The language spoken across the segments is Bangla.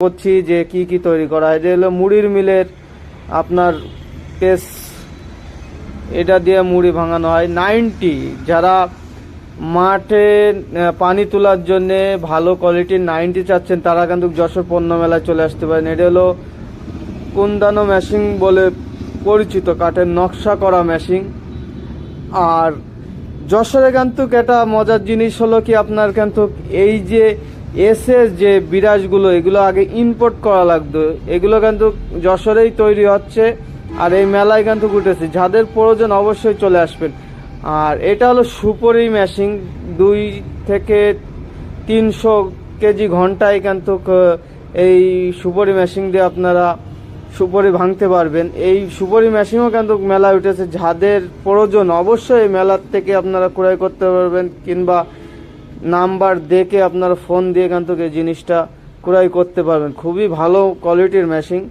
করছি যে কি কি তৈরি করা হয়। এটা হলো মুড়ির মিলের আপনার কেস, এটা দিয়ে মুড়ি ভাঙানো হয়। নাইনটি, যারা মাঠে পানি তোলার জন্যে ভালো কোয়ালিটির নাইনটি চাচ্ছেন, তারা কিন্তু যশোর পণ্য মেলায় চলে আসতে পারেন। এটা হলো কুন্দানো মেশিন বলে পরিচিত, কাঠের নকশা করা মেশিন আর যশোরে কিন্তু একটা মজার জিনিস হলো কি, আপনার কিন্তু এই যে এসএস যে বিরাজগুলো, এগুলো আগে ইম্পোর্ট করা লাগতো। এগুলো কিন্তু যশোরেই তৈরি হচ্ছে আর এই মেলায় কিন্তু উঠেছে যাদের প্রয়োজন অবশ্যই চলে আসবেন। আর এটা হলো সুপরি মেশিন দুই থেকে তিনশো কেজি ঘন্টায় কিন্তু এই সুপরি মেশিন দিয়ে আপনারা সুপরি ভাঙতে পারবেন। এই সুপরি মেশিনও কিন্তু মেলায় উঠেছে। যাদের প্রয়োজন অবশ্যই মেলার থেকে আপনারা ক্রয় করতে পারবেন কিংবা নাম্বার দেখে আপনারা ফোন দিয়ে কিন্তু এই জিনিসটা ক্রয় করতে পারবেন। খুবই ভালো কোয়ালিটির মেশিন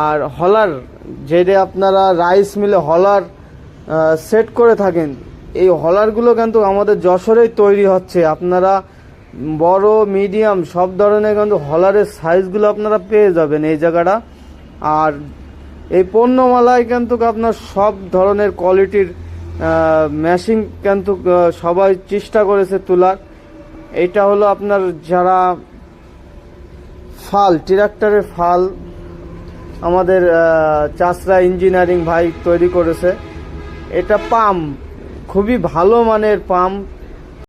আর হলার, যেটা আপনারা রাইস মিলে হলার সেট করে থাকেন, এই হলারগুলো কিন্তু আমাদের যশোরেই তৈরি হচ্ছে। আপনারা বড় মিডিয়াম সব ধরনের কিন্তু হলারের সাইজগুলো আপনারা পেয়ে যাবেন এই জায়গাটা। আর এই পণ্যমালায় কিন্তু আপনার সব ধরনের কোয়ালিটির মেশিন কিন্তু সবাই চেষ্টা করেছে তোলার। এটা হলো আপনার যারা ফাল, ট্রাক্টরের ফাল, আমাদের চাষরা ইঞ্জিনিয়ারিং ভাই তৈরি করেছে। এটা পাম্প, খুবই ভালো মানের পাম্প।